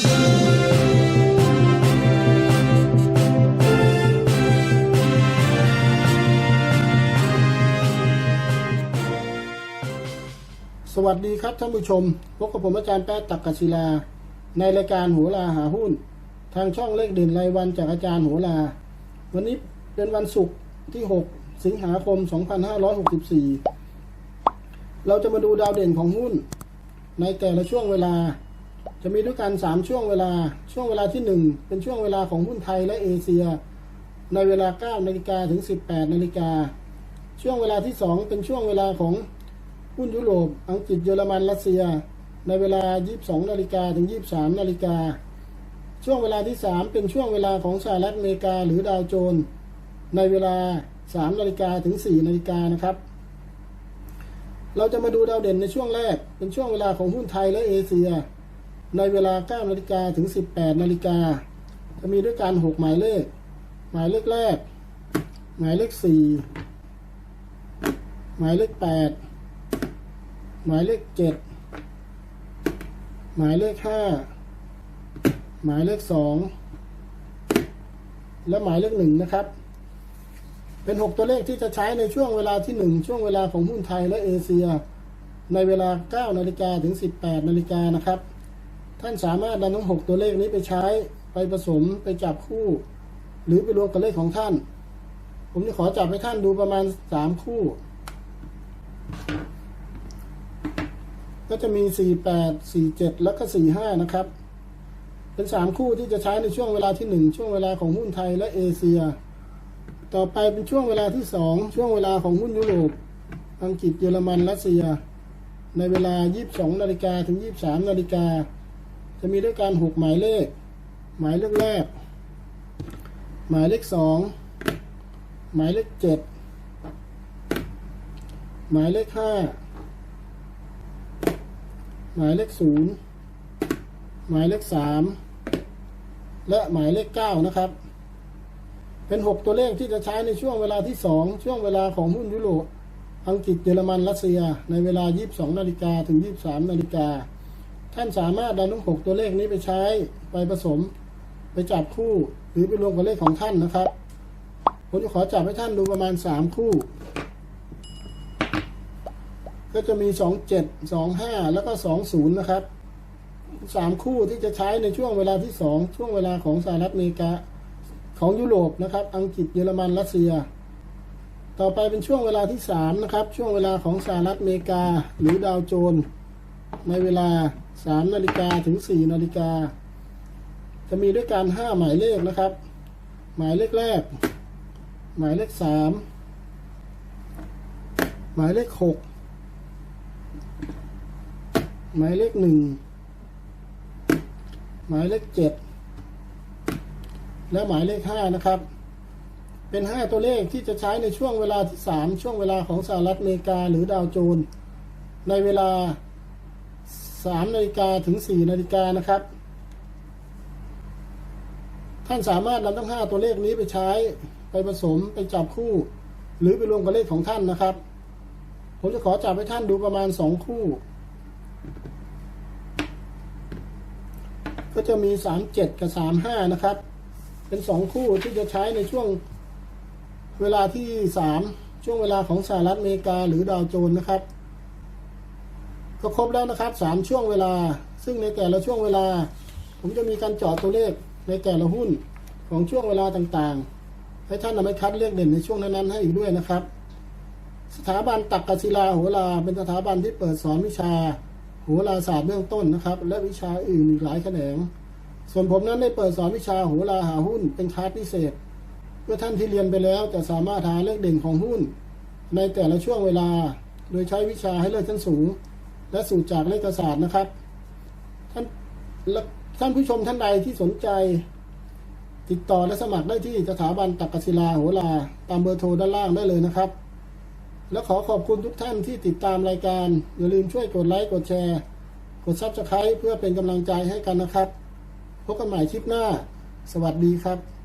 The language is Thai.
สวัสดีครับท่านผู้ชม พบกับผมอาจารย์แป๊ะตักกศิลา ในรายการโหัวลาหาหุ้น ทางช่องเลขเด่นรายวันจากอาจารย์โหัวลาวันนี้เป็นวันศุกร์ที่ 6 สิงหาคม 2564 เราจะมาดูดาวเด่นของหุ้น ในแต่ละช่วงเวลา จะมีด้วยกัน 3 ช่วงเวลา ช่วงเวลาที่ 1 เป็นช่วงเวลาของหุ้นไทยและเอเชีย ในเวลา 9 นาฬิกาถึง 18 นาฬิกา ช่วงเวลาที่ 2 เป็นช่วงเวลาของหุ้นยุโรป อังกฤษ เยอรมัน รัสเซีย ในเวลา 22 นาฬิกาถึง 23 นาฬิกา ช่วงเวลาที่ 3 เป็นช่วงเวลาของสหรัฐอเมริกาหรือดาวโจนส์ ในเวลา 3 นาฬิกาถึง 4 นาฬิกานะครับ เราจะมาดูดาวเด่นในช่วงแรก เป็นช่วงเวลาของหุ้นไทยและเอเชีย ในเวลา 9 นาฬิกาถึง 18 นาฬิกา จะมีด้วยกัน6หมายเลข หมายเลขแรก หมายเลข 4 หมายเลข 8 หมายเลขเจ็ดหมายเลขห้าหมายเลขสองและหมายเลขหนึ่งนะครับ เป็นหกตัวเลขที่จะใช้ในช่วงเวลาที่หนึ่งช่วงเวลาของหุ้นไทยและเอเชีย ในเวลาเก้านาฬิกาถึงสิบแปดนาฬิกานะครับ ท่านสามารถนำทั้งหกตัวเลขนี้ไปใช้ไปผสมไปจับคู่ หรือไปรวมกับเลขของท่าน ผมจะขอจับให้ท่านดูประมาณสามคู่ ก็จะมี 48 47 แล้วก็ 45 นะครับ เป็น 3 คู่ที่จะใช้ในช่วงเวลาที่ 1 ช่วงเวลาของหุ้นไทยและเอเชีย ต่อไปเป็นช่วงเวลาที่ 2 ช่วงเวลาของหุ้นยุโรป อังกฤษเยอรมันรัสเซีย ในเวลา 22 นาฬิกาถึง 23 นาฬิกา จะมีด้วยกัน6หมายเลข หมายเลขแรก หมายเลข2หมายเลข7หมายเลข5หมายเลขศูนย์หมายเลขสามและหมายเลขเก้านะครับ เป็นหกตัวเลขที่จะใช้ในช่วงเวลาที่สองช่วงเวลาของหุ้นยุโรปอังกฤษเยอรมันรัสเซีย ในเวลา 22นาฬิกาถึง 23นาฬิกา ท่านสามารถนำทั้งหกตัวเลขนี้ไปใช้ไปผสม ไปจับคู่หรือไปรวมกับเลขของท่านนะครับ ผมจะขอจับให้ท่านดูประมาณ3คู่ ก็จะมี27 25แล้วก็20นย์นะครับสามคู่ที่จะใช้ในช่วงเวลาที่2ช่วงเวลาของสหรัฐอเมริกาของยุโรปนะครับ อังกฤษเยอรมันรัสเซีย ต่อไปเป็นช่วงเวลาที่3นะครับ ช่วงเวลาของสหรัฐอเมริกา หรือดาวโจนส์ ในเวลา 3 นาฬิกาถึง 4 นาฬิกา จะมีด้วยกัน 5 หมายเลขนะครับ หมายเลขแรก หมายเลข 3 หมายเลข 6 หมายเลขหนึ่งหมายเลขเจ็ดและหมายเลขห้านะครับ เป็นห้าตัวเลขที่จะใช้ในช่วงเวลาที่สามช่วงเวลาของสหรัฐอเมริกาหรือดาวโจน ในเวลา สามนาฬิกาถึงสี่นาฬิกานะครับ ท่านสามารถนำทั้งห้าตัวเลขนี้ไปใช้ไปผสมไปจับคู่ หรือไปรวมกับเลขของท่านนะครับ ผมจะขอจับให้ท่านดูประมาณสองคู่ ก็จะมีสามเจ็ดกับสามห้านะครับ เป็นสองคู่ที่จะใช้ในช่วงเวลาที่สามช่วงเวลาของสหรัฐอเมริกาหรือดาวโจนส์นะครับ ก็ครบแล้วนะครับสามช่วงเวลา ซึ่งในแต่ละช่วงเวลา ผมจะมีการเจาะตัวเลขในแต่ละหุ้นของช่วงเวลาต่างๆ ให้ท่านนำไปคัดเลือกเด่นในช่วงนั้นๆให้อีกด้วยนะครับ สถาบันตักกศิลาโหราเป็นสถาบันที่เปิดสอนวิชาโหราศาสตร์เบื้องต้นนะครับ และวิชาอื่นอีกหลายแขนง ส่วนผมนั้นได้เปิดสอนวิชาโหราหาหุ้นเป็นคลาสพิเศษเพื่อท่านที่เรียนไปแล้วจะสามารถหาเลขเด่นของหุ้น ในแต่ละช่วงเวลา โดยใช้วิชาให้เลิศชั้นสูง และสูตรจากเลขศาสตร์นะครับ ท่านท่านผู้ชมท่านใดที่สนใจ ติดต่อและสมัครได้ที่สถาบันตักกศิลาโหราตามเบอร์โทรด้านล่างได้เลยนะครับ และขอขอบคุณทุกท่านที่ติดตามรายการ อย่าลืมช่วยกดไลค์กดแชร์ กดซับสไครต์เพื่อเป็นกำลังใจให้กันนะครับ พบกันใหม่คลิปหน้า สวัสดีครับ